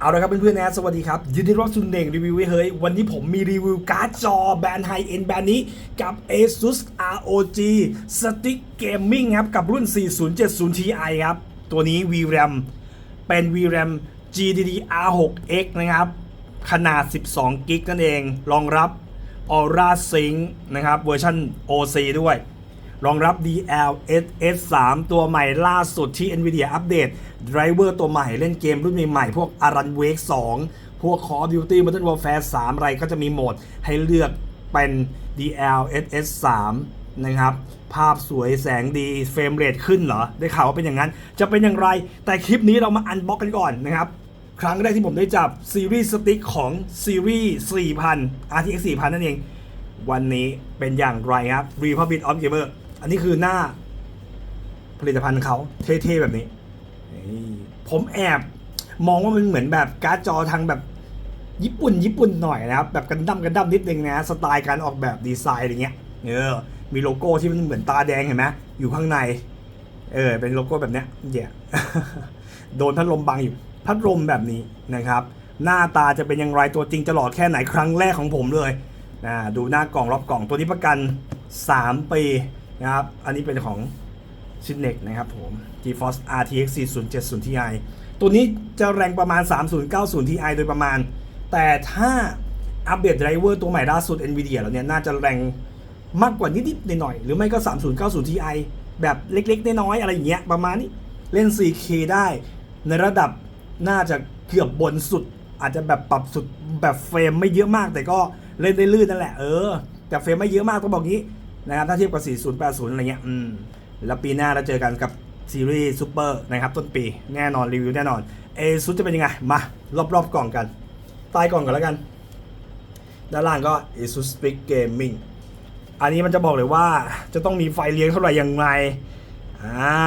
เอาละครับเพื่อนๆนะสวัสดีครับ ยินดีรับสู่เน่งรีวิวเฮ้ย วันนี้ผมมีรีวิวการ์ดจอแบรนด์ไฮเอ็นแบรนด์นี้กับ ASUS ROG Stick Gaming ครับ กับรุ่น 4070 Ti ครับ ตัวนี้ VRAM เป็น VRAM GDDR6X นะครับ ขนาด 12 กิกนั่นเอง รองรับ Aura Sync นะครับ เวอร์ชัน OC ด้วย รองรับ DLSS 3 ตัวใหม่ล่าสุดที่ NVIDIA อัปเดตไดรเวอร์ตัวใหม่เล่นเกมรุ่นใหม่ๆ พวก Aran Wake 2 พวก Call of Duty Modern Warfare 3 อะไรก็จะมีโหมดให้เลือกเป็น DLSS 3 นะครับ ภาพสวยแสงดีเฟรมเรทขึ้นเหรอ ได้ข่าวว่าเป็นอย่างนั้น จะเป็นอย่างไร แต่คลิปนี้เรามาอันบ็อกกันก่อนนะครับครั้งแรกที่ผมได้จับซีรีส์สติ๊กของซีรีส์4,000 RTX 4,000 นั่นเอง วันนี้เป็นอย่างไรครับ Republic of Gamer อันนี้คือหน้าผลิตภัณฑ์เขาเท่ๆแบบนี้นี่ผมแอบมองว่ามันเหมือนแบบการ์ดจอทางแบบญี่ปุ่นญี่ปุ่นหน่อยนะครับ แบบกันดั้มกันดั้มนิดนึงนะ สไตล์การออกแบบดีไซน์อะไรเงี้ยเออมีโลโก้ที่มันเหมือนตาแดงเห็นไหมอยู่ข้างใน เออ เป็นโลโก้แบบเนี้ยเดี๋ยโดนพัดลมบังอยู่ พัดลมแบบนี้นะครับ หน้าตาจะเป็นอย่างไรตัวจริงจะหล่อแค่ไหนครั้งแรกของผมเลยนะดูหน้ากล่องรอบกล่องตัวนี้ประกัน 3 ปี นะครับ อันนี้เป็นของชินเน็กนะครับผม GeForce RTX 4070 Ti ตัวนี้จะแรงประมาณ 3090 Ti โดยประมาณ แต่ถ้าอัปเดตไดรเวอร์ตัวใหม่ล่าสุด NVIDIA แล้วเนี่ย น่าจะแรงมากกว่านิดๆหน่อยๆหรือไม่ก็ 3090 Ti แบบเล็กๆ น้อยๆอะไรอย่างเงี้ยประมาณนี้ เล่น 4K ได้ในระดับน่าจะเกือบบนสุด อาจจะแบบปรับสุดแบบเฟรมไม่เยอะมาก แต่ก็เล่นได้ลื่นนั่นแหละเออ แต่เฟรมไม่เยอะมากต้องบอกงี้ นะครับถ้าเทียบกับ 4080 อะไรเงี้ยอืมแล้วปีหน้าเราเจอกันกับซีรีส์ซูเปอร์นะครับต้นปีแน่นอนรีวิวแน่นอนเอซุจะเป็นยังไง มารอบๆกล่องกันใต้กล่องกันแล้วกัน ด้านล่างก็ ASUS Speak Gaming อันนี้มันจะบอกเลยว่าจะต้องมีไฟเลี้ยงเท่าไหร่ยังไงอ่า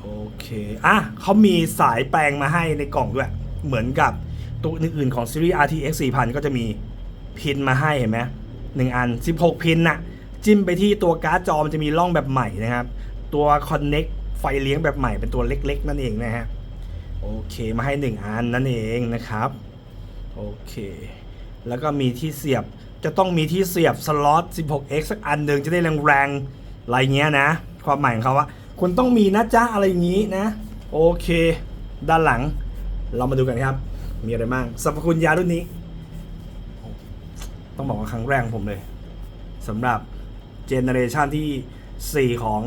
โอเคอะเขามีสายแปลงมาให้ในกล่องด้วย เหมือนกับตัวอื่นๆของซีรีส์ RTX 4000 ก็จะมีพินมาให้เห็นไหม หนึ่งอัน 16 พินน่ะ จิ้มไปที่ตัวการ์ดจอมันจะมีร่องแบบใหม่นะครับ ตัว Connect ไฟเลี้ยงแบบใหม่เป็นตัวเล็กๆ นั่นเองนะฮะ โอเคมาให้ 1 อันนั่นเองนะครับ โอเค แล้วก็มีที่เสียบจะต้องมีที่เสียบสล็อต 16x สักอันหนึ่งจะได้แรงๆอะไรเงี้ยนะ ความหมายของเขาว่าคุณต้องมีนะจ๊ะอะไรอย่างงี้นะ โอเค ด้านหลังเรามาดูกันครับ มีอะไรบ้างสรรพคุณยารุ่นนี้ ต้องบอกว่าครั้งแรกผมเลยสำหรับเจเนอเรชันที่ 4 ของ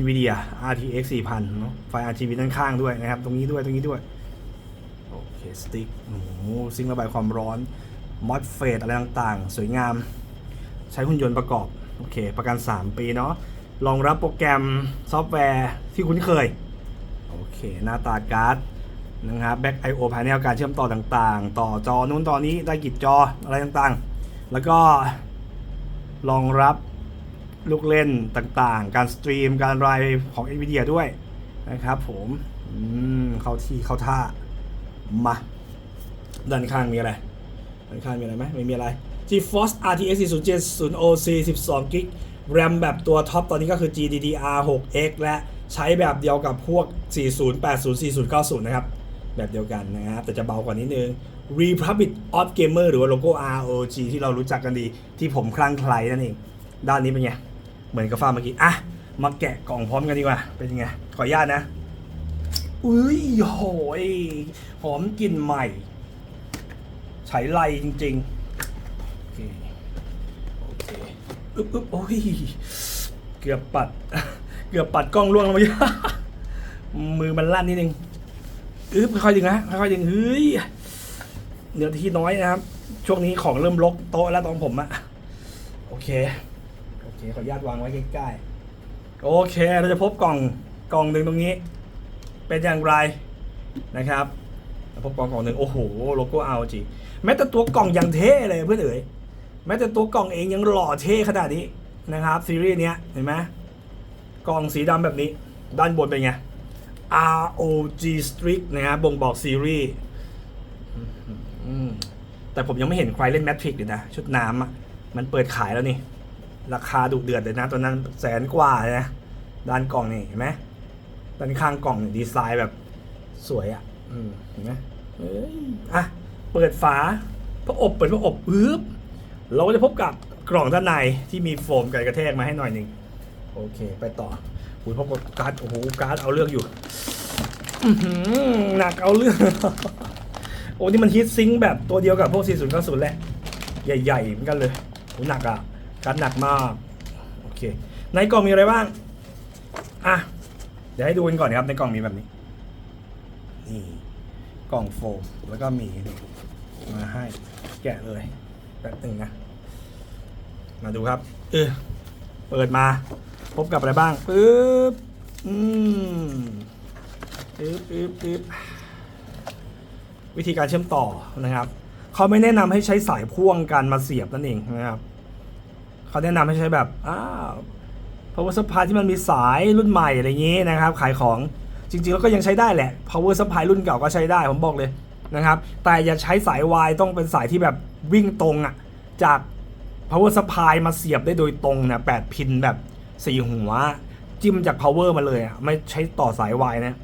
NVIDIA RTX 4000เนอะไฟ RGB ด้านข้างด้วยนะครับ ตรงนี้ด้วยตรงนี้ด้วย โอเค สติ๊กโอ้โหซิงค์ระบายความร้อนมอดเฟดอะไรต่างๆ สวยงาม ใช้หุ่นยนต์ประกอบ โอเค ประกัน 3 ปีเนาะรองรับโปรแกรมซอฟต์แวร์ที่คุ้นเคย โอเค หน้าตาการ์ด นะครับ Back I/O Panel การเชื่อมต่อต่างๆ ต่อจอนู้นต่อนี้ได้กี่จออะไรต่างๆ แล้วก็รองรับลูกเล่นต่างๆ การสตรีมการไลฟ์ของ NVIDIA ด้วยนะครับผมอืมเข้าที่เข้าท่ามาด้านข้างมีอะไรด้านข้างมีอะไรไหมไม่มีอะไร GeForce RTX 4070 OC 12 g b RAM แบบตัวท็อปตอนนี้ก็คือ GDDR6X และใช้แบบเดียวกับพวก 4080 4090 นะครับ แบบเดียวกันนะครับแต่จะเบากว่านิดนึง Republic of Gamer หรือว่าโลโก้ ROG ที่เรารู้จักกันดีที่ผมคลั่งไคล้นั่นเอง ด้านนี้เป็นไง เหมือนกับฟ้าเมื่อกี้ อะ มาแกะกล่องพร้อมกันดีกว่า เป็นยังไง ขออนุญาตนะ อุ้ยโหยหอมกลิ่นใหม่ใช้ไรจริงๆ โอเค โอเคอึ๊บอึ๊บโอ้ย เกือบปัด เกือบปัดกล้องล่วงลงมาเยอะมือมันลั่นนิดนึง อึ๊บค่อยๆดึงนะค่อยๆดึงเฮ้ยเนื้อที่น้อยนะครับ ช่วงนี้ของเริ่มรกโต๊ะแล้วตอนผมอะโอเค โอเค ขออนุญาตวางไว้ใกล้ๆโอเค เราจะพบกล่องกล่องหนึ่งตรงนี้ เป็นอย่างไรนะครับพบกล่องกล่องหนึ่งโอ้โหโลโก้ ROG แม้แต่ตัวกล่องยังเท่เลยเพื่อนเอ๋ยแม้แต่ตัวกล่องเองยังหล่อเท่ขนาดนี้นะครับซีรีส์เนี้ยเห็นไหมกล่องสีดำแบบนี้ ด้านบนเป็นไง ROG Strict นะครับบ่งบอกซีรีส์แต่ผมยังไม่เห็นใครเล่นแมทริกเลยนะ ชุดน้ำมันเปิดขายแล้วนี่ ราคาดุเดือดเลยนะตัวนั้นแสนกว่าเลยนะ ด้านกล่องนี่เห็นไหมด้านข้างกล่องเนี่ยดีไซน์แบบสวยอะอืมเห็นไหมเอ้ยอะ เปิดฝาพระอบเปิดพระอบปึ๊บเราก็จะพบกับกล่องด้านในที่มีโฟมกันกระแทกมาให้หน่อยหนึ่งโอเค ไปต่อ อุ้ยพบกับการ์ดโอ้โหการ์ดเอาเรื่องอยู่หนักเอาเรื่อง โอ้นี่มันฮิตซิงค์แบบตัวเดียวกับพวก 4090 แหละ ใหญ่ๆเหมือนกันเลยโหหนักอะ การดหนักมาก โอเค ในกล่องมีอะไรบ้าง อะ เดี๋ยวให้ดูกันก่อนครับในกล่องมีแบบนี้ นี่ กล่องโฟม แล้วก็มีนี่มาให้แกะเลยแป๊บหนึงนะ มาดูครับ เออเปิดมา พบกับอะไรบ้างปึ๊บอืมปึ๊บปึ๊บปึ๊บวิธีการเชื่อมต่อนะครับเขาไม่แนะนำให้ใช้สายพ่วงกันมาเสียบนั่นเองนะครับเขาแนะนำให้ใช้แบบอ้าว power supply ที่มันมีสายรุ่นใหม่อะไรอย่างนี้นะครับ ขายของจริงๆแล้วก็ยังใช้ได้แหละ power supply รุ่นเก่าก็ใช้ได้ผมบอกเลยนะครับ แต่อย่าใช้สาย Y ต้องเป็นสายที่แบบวิ่งตรงอะจาก power supply มาเสียบได้โดยตรงนะ8พินแบบ สี่หัว จิ้มจาก power มาเลยอะไม่ใช้ต่อสาย Y นะ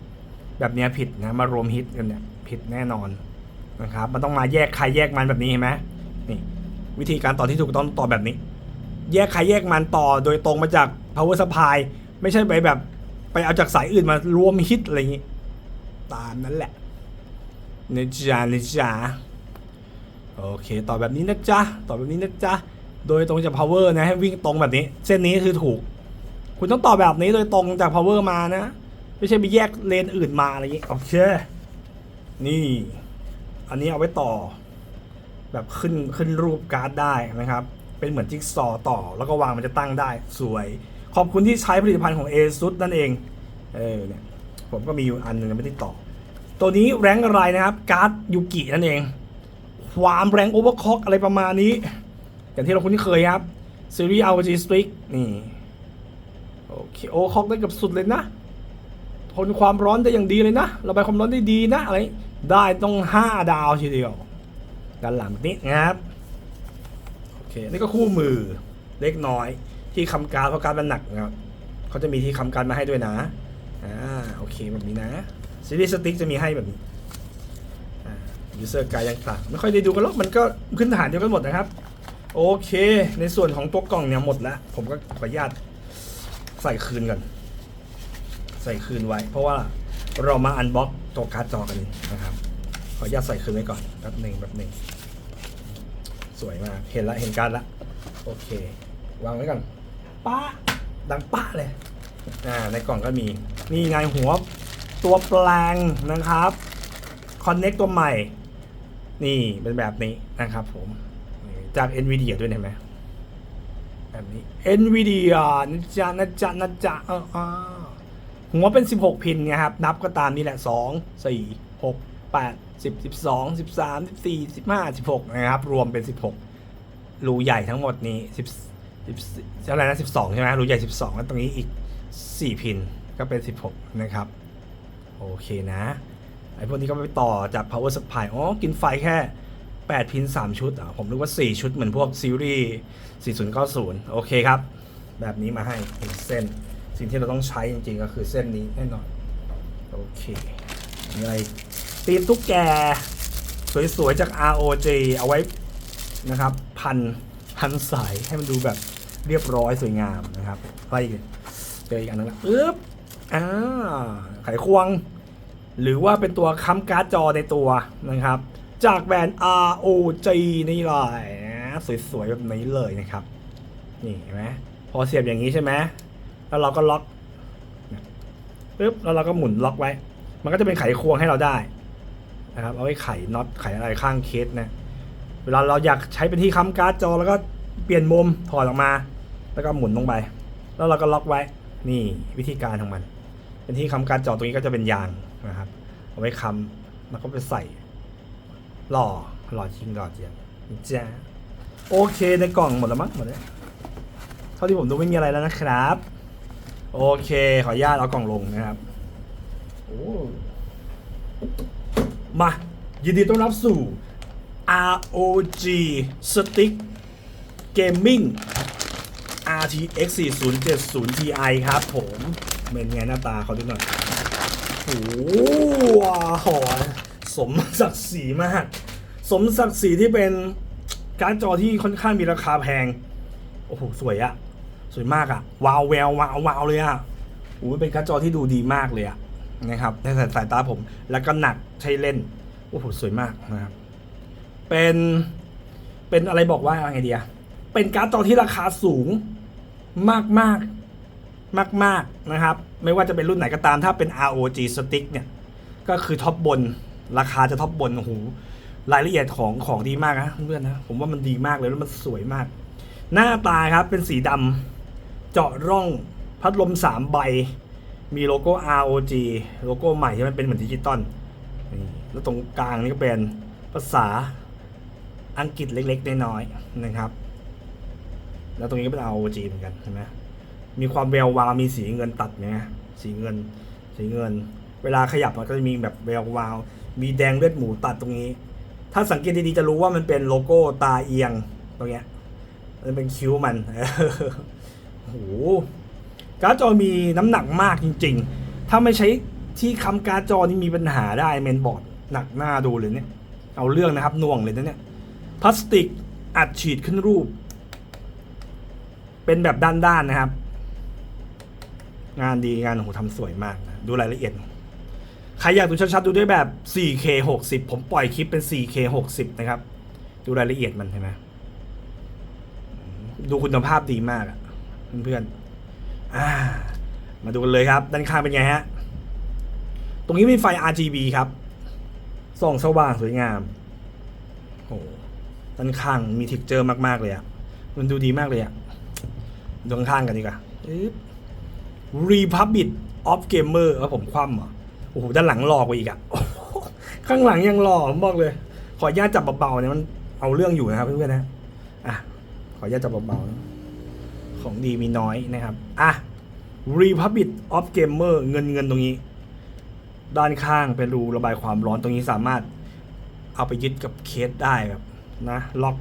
แบบเนี้ยผิดนะ มารวมฮิตกันเนี่ยผิดแน่นอนนะครับ มันต้องมาแยกใครแยกมันแบบนี้เห็นไหมนี่ วิธีการต่อที่ถูกต้องต่อแบบนี้ แยกใครแยกมันต่อโดยตรงมาจาก power supply ไม่ใช่ไปแบบไปเอาจากสายอื่นมารวมฮิตอะไรอย่างนี้ตามนั้นแหละนะจ๊ะนะจ๊ะโอเค ต่อแบบนี้นะจ๊ะ ต่อแบบนี้นะจ๊ะ โดยตรงจาก power นะ ให้วิ่งตรงแบบนี้ เส้นนี้คือถูก คุณต้องต่อแบบนี้โดยตรงจาก power มานะ ไม่ใช่ไปแยกเลนอื่นมาอะไรอย่างนี้โอเค นี่ อันนี้เอาไว้ต่อ แบบขึ้นขึ้นรูปการ์ดได้นะครับ เป็นเหมือนจิ๊กซอต่อแล้วก็วางมันจะตั้งได้สวย ขอบคุณที่ใช้ผลิตภัณฑ์ของ ASUS นั่นเอง เออเนี่ยผมก็มีอยู่อันหนึงไม่ได้ต่อ ตัวนี้แรงอะไรนะครับ การ์ดยูกินั่นเอง ความแรงโอเวอร์คล็อกอะไรประมาณนี้ อย่างที่เราคุ้นเคยครับซีรีส์ RG Strix นี่ โอเคโอคอกได้เกับสุดเลยนะทนความร้อนได้อย่างดีเลยนะระบายความร้อนได้ดีนะอะไรได้ต้อง 5 ดาวทีเดียวด้านหลังนี้นะครับโอเคนี่ก็คู่มือเล็กน้อยที่คำการเพราะการมันหนักนะครับเขาจะมีที่คำการมาให้ด้วยนะอ่าโอเคแบบนี้นะซีรีส์สติ๊กจะมีให้แบบนี้อ่ายูเซอร์กายยังต่างไม่ค่อยได้ดูกันหรอกมันก็พื้นฐานเดียวกันหมดนะครับ โอเค ในส่วนของตัวกล่องเนี่ยหมดแล้ว ผมก็ขออนุญาต ใส่คืนก่อน ใส่คืนไว้ เพราะว่าเรามาอันบ็อกตัวการ์ดจอกันนะครับ ขออนุญาตใส่คืนไว้ก่อนแป๊บหนึ่งแป๊บหนึ่งสวยมาก เห็นละเห็นการ์ดละ โอเค วางไว้ก่อนป้าดังป้าเลยอ่าในกล่องก็มี นี่ไงหัวตัวแปลงนะครับคอนเน็กตัวใหม่ นี่เป็นแบบนี้นะครับผม จาก NVIDIA ด้วยเห็นไหม แบบนี้ NVIDIA นะจ๊ะนะจ๊ะนะจ๊ะเอออ่าหัวเป็น 16 พินไงครับ นับก็ตามนี่แหละ 2 4 6 8 10 12 13 14 15 16 นะครับ รวมเป็น 16 รูใหญ่ทั้งหมดนี้ 10 10อะไรนะ 12 ใช่ไหมรูใหญ่ 12 แล้วตรงนี้อีก 4 พินก็เป็น 16 นะครับ โอเคนะ ไอ้พวกนี้ก็ไปต่อจาก power supply อ๋อ กินไฟแค่ 8 พิน 3 ชุดอะผมนึกว่า 4 ชุดเหมือนพวกซีรีส์ 4090 โอเคครับ แบบนี้มาให้เป็นเส้น สิ่งที่เราต้องใช้จริงๆ ก็คือเส้นนี้แน่นอน โอเคอะไรตีนตุ๊กแก สวยๆ จาก ROG เอาไว้นะครับ พันพันสายให้มันดูแบบเรียบร้อยสวยงามนะครับไปเจออีกอันนึงละอึ๊บอ่าไขควง หรือว่าเป็นตัวค้ำการ์ดจอในตัวนะครับ จากแบรนด์ ROG นี่เลยนะสวยๆ แบบนี้เลยนะครับ นี่เห็นไหมพอเสียบอย่างนี้ใช่ไหมแล้วเราก็ล็อกปึ๊บแล้วเราก็หมุนล็อกไว้ มันก็จะเป็นไขควงให้เราได้นะครับเอาไว้ไขน็อตไขอะไรข้างเคสนะเวลาเราอยากใช้เป็นที่ค้ำการ์ดจอแล้วก็เปลี่ยนมุมถอดออกมา แล้วก็หมุนลงไป แล้วเราก็ล็อกไว้ นี่วิธีการของมัน เป็นที่ค้ำการ์ดจอตรงนี้ก็จะเป็นยางนะครับเอาไว้ค้ำแล้วก็ไปใส่ หล่อหล่อจริงหล่อจียงจ้าโอเคในกล่องหมดแล้วมั้งหมดแล้วเท่าที่ผมดูไม่มีอะไรแล้วนะครับ โอเค ขออนุญาตเอากล่องลงนะครับโอ้มา ยินดีต้อนรับสู่ ROG Stick Gaming RTX 4070 Ti ครับผม เป็นไงหน้าตาเขาดูหน่อยโอ้โหโห สมศักดิ์ศรีมาก สมศักดิ์ศรีที่เป็นการ์ดจอที่ค่อนข้างมีราคาแพง โอ้โห สวยอะสวยมากอะวาวแวววาววาวเลยอะโอ้โหเป็นการ์ดจอที่ดูดีมากเลยอะนะครับในสายตาผม แล้วก็หนักใช้เล่น โอ้โห สวยมากนะครับ เป็น เป็นอะไรบอกว่าไงเดียเป็นการ์ดจอที่ราคาสูงมากมากมากมากนะครับ ไม่ว่าจะเป็นรุ่นไหนก็ตามถ้าเป็น ROG Stick เนี่ย ก็คือท็อปบน ราคาจะท็อปบนโอ้โหรายละเอียดของของดีมากนะเพื่อนนะผมว่ามันดีมากเลยแล้วมันสวยมาก หน้าตาครับเป็นสีดำเจาะร่องพัดลมสามใบ มีโลโก้ ROG โลโก้ใหม่ที่มันเป็นเหมือนดิจิตอลนี่แล้วตรงกลางนี่ก็เป็นภาษาอังกฤษเล็กๆ น้อยๆนะครับ แล้วตรงนี้ก็เป็น ROG เหมือนกันใช่ไหมมีความแวววาวมีสีเงินตัดไหมสีเงิน สีเงิน เวลาขยับมันก็จะมีแบบแวววาว มีแดงเลือดหมูตัดตรงนี้ ถ้าสังเกตดีๆจะรู้ว่ามันเป็นโลโก้ตาเอียงตรงเนี้ยมันเป็นคิ้วมันโอ้โหการ์ดจอมีน้ำหนักมากจริง ๆ ถ้าไม่ใช้ที่คำการ์ดจอนี่มีปัญหาได้เมนบอร์ดหนักหน้าดูเลยเนี่ย เอาเรื่องนะครับน่วงเลยนะเนี่ยพลาสติกอัดฉีดขึ้นรูป เป็นแบบด้านๆนะครับ งานดีงานโอ้โหทำสวยมากนะดูรายละเอียด ใครอยากดูชัดๆดูด้วยแบบ 4K 60 ผมปล่อยคลิปเป็น 4K 60 นะครับ ดูรายละเอียดมันใช่ไหมดูคุณภาพดีมากอะเพื่อนๆมาดูกันเลยครับ ด้านข้างเป็นไงฮะ ตรงนี้มีไฟ RGB ครับ ส่องสว่างสวยงามโอ้โหด้านข้างมีทิกเจอร์มากๆเลยอะมันดูดีมากเลยอะดูข้างๆกันดีกว่าอึ๊บ Republic of Gamer แล้วผมคว่ำเหรอ โอ้โหด้านหลังหลอกไปอีกอะข้างหลังยังหลอผมบอกเลย ขออนุญาตจับเบาๆเนี่ยมันเอาเรื่องอยู่นะครับเพื่อนๆนะอะขออนุญาตจับเบาๆของดีมีน้อยนะครับอะ Republic of Gamer เงินเงินตรงนี้ ด้านข้างเป็นรูระบายความร้อนตรงนี้สามารถเอาไปยึดกับเคสได้แบบนะล็อก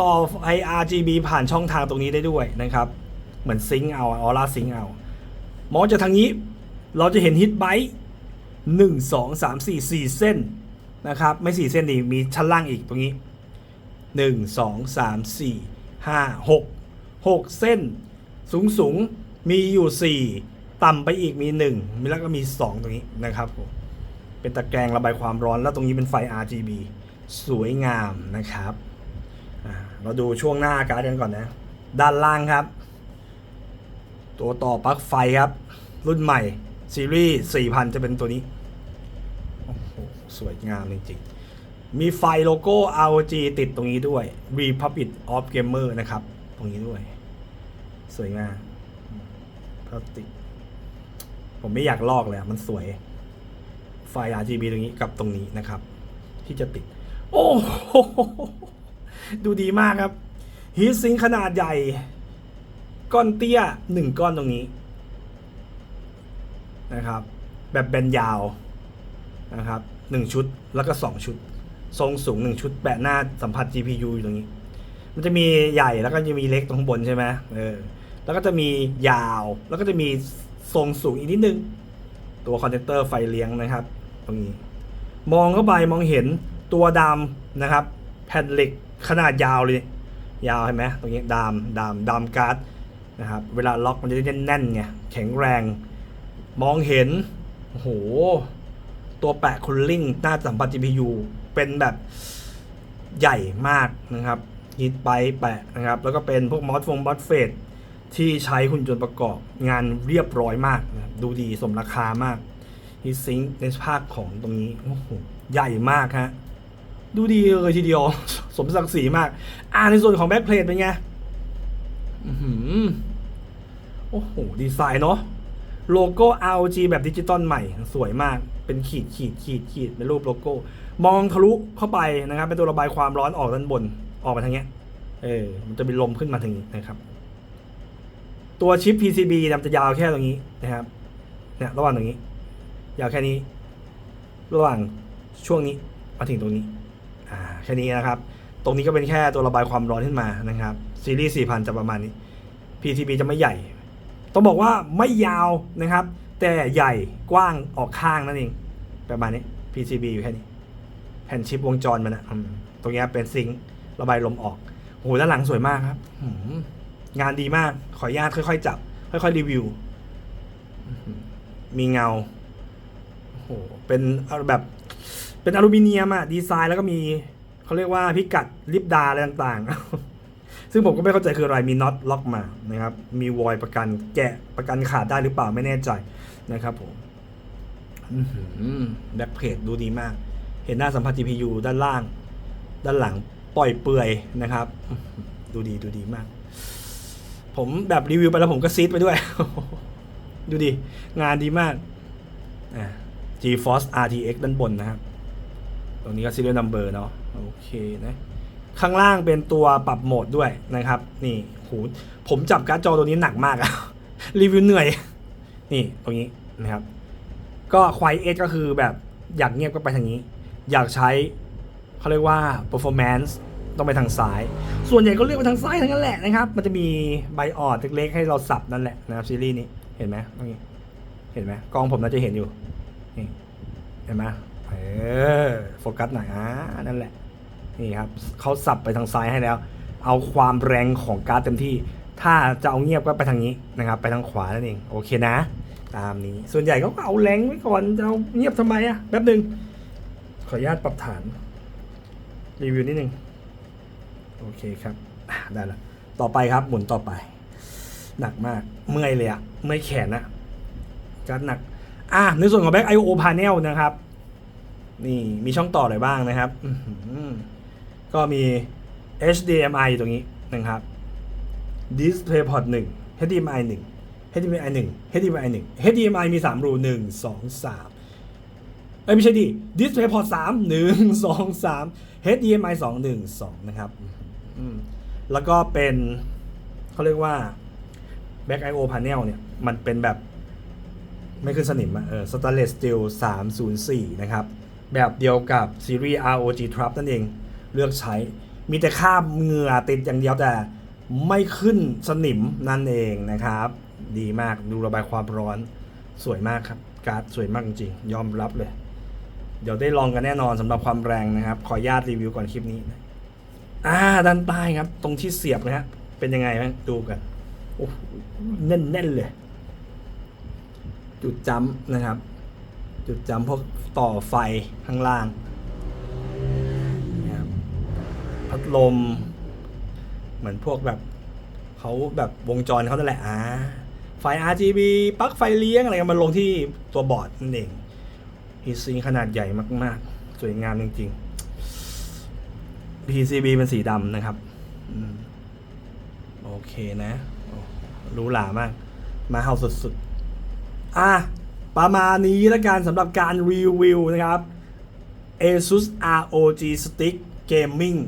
ต่อไอ RGB ผ่านช่องทางตรงนี้ได้ด้วยนะครับ เหมือนซิงเอาออร่าซิงเอา มองจากทางนี้ เราจะเห็นฮิตไบต์ หนึ่งสองสามสี่สี่เส้นนะครับ ไม่สี่เส้นดีมีชั้นล่างอีกตรงนี้หนึ่งสองสามสี่ห้าหกหกเส้น สูงสูงมีอยู่สี่ต่ำไปอีกมีหนึ่งมีแล้วก็มีสองตรงนี้นะครับผมเป็นตะแกรงระบายความร้อนแล้วตรงนี้เป็นไฟ RGB สวยงามนะครับ เราดูช่วงหน้าการ์ดกันก่อนนะ ด้านล่างครับ ตัวต่อปลั๊กไฟครับ รุ่นใหม่ ซีรีส์ 4,000 จะเป็นตัวนี้ สวยงามจริงๆ มีไฟโลโก้ ROG ติดตรงนี้ด้วย Republic of Gamer นะครับ ตรงนี้ด้วย สวยงามพลาสติก ผมไม่อยากลอกเลยอะมันสวย ไฟ RGB ตรงนี้กับตรงนี้นะครับ ที่จะติด โอ้โหดูดีมากครับฮีทซิงขนาดใหญ่ ก้อนเตี้ยหนึ่งก้อนตรงนี้ นะครับ แบบแบนยาวนะครับ หนึ่งชุดแล้วก็สองชุด ทรงสูงหนึ่งชุด แปะหน้าสัมผัส GPU อยู่ตรงนี้ มันจะมีใหญ่แล้วก็จะมีเล็กตรงข้างบนใช่ไหมเออแล้วก็จะมียาวแล้วก็จะมีทรงสูงอีกนิดนึง ตัวคอนเนคเตอร์ไฟเลี้ยงนะครับ ตรงนี้ มองเข้าไปมองเห็นตัวดำนะครับ แผ่นเหล็กขนาดยาวเลย ยาวเห็นไหมตรงนี้ดามดามดามการ์ดนะครับเวลาล็อกมันจะได้แน่นๆไงแข็งแรง มองเห็นโอ้โห ตัวแปะคูลลิ่งหน้าสัมผัส GPU เป็นแบบใหญ่มากนะครับฮิตไปแปะนะครับ แล้วก็เป็นพวกมอสฟงมอสเฟดที่ใช้หุ่นยนต์ประกอบงานเรียบร้อยมากนะดูดีสมราคามากฮิตซิงในภาคของตรงนี้โอ้โหใหญ่มากฮะดูดีเลยทีเดียว สมศักดิ์ศรีมาก อ่าในส่วนของแบ็คเพลทเป็นไงอื้อหือโอ้โห ดีไซน์เนาะโลโก้ ROG แบบดิจิตอลใหม่ สวยมาก เป็นขีดขีดขีดขีดเป็นรูปโลโก้ มองทะลุเข้าไปนะครับ เป็นตัวระบายความร้อนออกด้านบนออกมาทางเนี้ยเออมันจะมีลมขึ้นมาทางนี้นะครับ ตัวชิป PCB นยมันจะยาวแค่ตรงนี้นะครับเนี่ยระหว่างตรงนี้ ยาวแค่นี้ ระหว่างช่วงนี้มาถึงตรงนี้อ่าแค่นี้นะครับ ตรงนี้ก็เป็นแค่ตัวระบายความร้อนขึ้นมานะครับซีรีส์4,000 จะประมาณนี้ PCB จะไม่ใหญ่ ต้องบอกว่าไม่ยาวนะครับ แต่ใหญ่กว้างออกข้างนั่นเองประมาณนี้ PCB อยู่แค่นี้ แผ่นชิปวงจรมันนะตรงเนี้ยเป็นซิงค์ระบายลมออกโหด้านหลังสวยมากครับงานดีมาก ขออนุญาตค่อยๆจับ ค่อยๆรีวิว มีเงาโอ้โหเป็นแบบเป็นอลูมิเนียมอะดีไซน์แล้วก็มีเขาเรียกว่าพิกัดลิปดาอะไรต่างๆ ซึ่งผมก็ไม่เข้าใจคืออะไรมีน็อตล็อกมานะครับ มีวอยประกันแกะประกันขาดได้หรือเปล่าไม่แน่ใจนะครับผมแบ็คเพจดูดีมาก เห็นหน้าสัมผัส GPU ด้านล่าง ด้านหลังปล่อยเปื่อยนะครับ ดูดีดูดีมาก ผมแบบรีวิวไปแล้วผมก็ซีดไปด้วย ดูดิงานดีมากอะ GeForce RTX ด้านบนนะครับ ตรงนี้ก็ serial number เนาะโอเคนะ ข้างล่างเป็นตัวปรับโหมดด้วยนะครับ นี่โหผมจับการ์ดจอตัวนี้หนักมากอะรีวิวเหนื่อย นี่ตรงนี้นะครับ ก็ควายเอก็คือแบบอยากเงียบก็ไปทางนี้ อยากใช้เขาเรียกว่า performance ต้องไปทางซ้าย ส่วนใหญ่ก็เลือกไปทางซ้ายทั้งนั้นแหละนะครับ มันจะมีใบออดเล็กๆให้เราสับนั่นแหละนะครับซีรีส์นี้เห็นไหมตรงนี้เห็นไหมกล้องผมน่าจะเห็นอยู่นี่เห็นไหมเออโฟกัสหน่อยอ่านั่นแหละ นี่ครับเขาสับไปทางซ้ายให้แล้ว เอาความแรงของการ์ดเต็มที่ ถ้าจะเอาเงียบก็ไปทางนี้นะครับไปทางขวานั่นเองโอเคนะ ตามนี้ส่วนใหญ่เขาก็เอาแรงไว้ก่อนจะเอาเงียบทำไมอะแป๊บหนึ่งขออนุญาตปรับฐานรีวิวนิดนึงโอเคครับได้ละต่อไปครับหมุนต่อไป หนักมากเมื่อยเลยอะเมื่อยแขนนะการดหนักอะในส่วนของ Back I/O Panel นะครับ นี่มีช่องต่ออะไรบ้างนะครับอื ก็มี HDMI ตรงนี้นะครับ DisplayPort 1 HDMI 1 HDMI 1 HDMI 1 HDMI มี 3 รู 1 2 3 เอ้ยไม่ใช่ดิ DisplayPort 3 1 2 3 HDMI 2 1 2 นะครับอืมแล้วก็เป็นเขาเรียกว่า Back I/O Panel เนี่ย มันเป็นแบบไม่ขึ้นสนิมอะเออ Stainless Steel 304 นะครับ แบบเดียวกับซีรีส์ ROG Trap นั่นเอง เลือกใช้ มีแต่คราบเหงื่อติดอย่างเดียวแต่ไม่ขึ้นสนิมนั่นเองนะครับ ดีมากดูระบายความร้อนสวยมากครับ การ์ดสวยมากจริงยอมรับเลย เดี๋ยวได้ลองกันแน่นอนสำหรับความแรงนะครับ ขอญาตรีวิวก่อนคลิปนี้อ่าด้านใต้ครับ ตรงที่เสียบนะฮะเป็นยังไงบ้างดูกันโอ้โหแน่นๆเลย จุดจัมป์นะครับ จุดจัมป์พวกต่อไฟข้างล่างนะครับพัด ลม เหมือนพวกแบบเขาแบบวงจรเขานั่นแหละอ่าไฟ RGB ปลั๊กไฟเลี้ยงอะไรกันมาลงที่ตัวบอร์ดนั่นเองฮีซิงขนาดใหญ่มากๆ สวยงามจริงๆ PCB เป็นสีดำนะครับโอเคนะโอ้หรูหรามาก มาเฮาสุดๆ อะ ประมาณนี้แล้วกันสำหรับการรีวิวนะครับ ASUS ROG Stick Gaming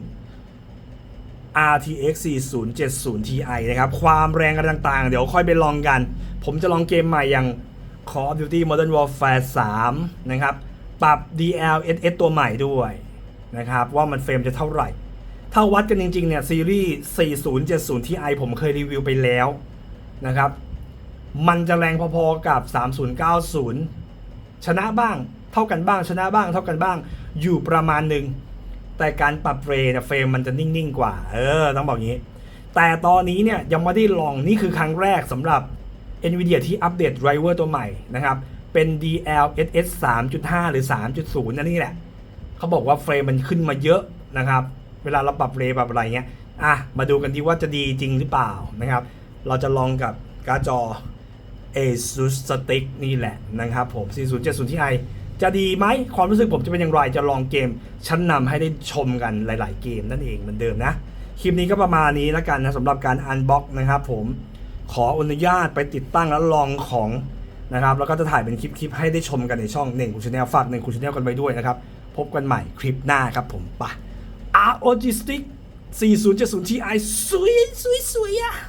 RTX 4070 Ti นะครับ ความแรงอะไรต่างๆ เดี๋ยวค่อยไปลองกัน ผมจะลองเกมใหม่อย่าง Call of Duty Modern Warfare 3 นะครับ ปรับ DLSS ตัวใหม่ด้วยนะครับ ว่ามันเฟรมจะเท่าไหร่ ถ้าวัดกันจริงๆ เนี่ย ซีรีส์ 4070 Ti ผมเคยรีวิวไปแล้วนะครับ มันจะแรงพอๆกับ 3090 ชนะบ้าง เท่ากันบ้าง ชนะบ้าง เท่ากันบ้าง อยู่ประมาณหนึ่ง แต่การปรับเฟรมเฟรมมันจะนิ่งๆกว่า เออ ต้องบอกงี้ แต่ตอนนี้เนี่ยยังไม่ได้ลองนี่คือครั้งแรกสำหรับ NVIDIA ที่อัปเดตไดรเวอร์ตัวใหม่นะครับ เป็น DLSS 3.5 หรือ 3.0 นั่นนี่แหละ เขาบอกว่าเฟรมมันขึ้นมาเยอะนะครับ เวลาเราปรับเฟรมปรับอะไรเงี้ย อะ มาดูกันที่ว่าจะดีจริงหรือเปล่านะครับ เราจะลองกับการ์ดจอ ASUS Stick นี่แหละนะครับผม 4070 Ti จะดีไหมความรู้สึกผมจะเป็นอย่างไรจะลองเกมชั้นนำให้ได้ชมกันหลาย ๆ เกมนั่นเองเหมือนเดิมนะ คลิปนี้ก็ประมาณนี้แล้วกันนะสำหรับการอันบ็อกนะครับผมขออนุญาตไปติดตั้งแล้วลองของนะครับแล้วก็จะถ่ายเป็นคลิป ๆ ให้ได้ชมกันในช่องหนึ่งคุณชาแนลฝากหนึ่งคุณชาแนลกันไว้ด้วยนะครับ พบกันใหม่คลิปหน้าครับผมไป ROG Stick 4070 Ti สวยสวยสวยอะ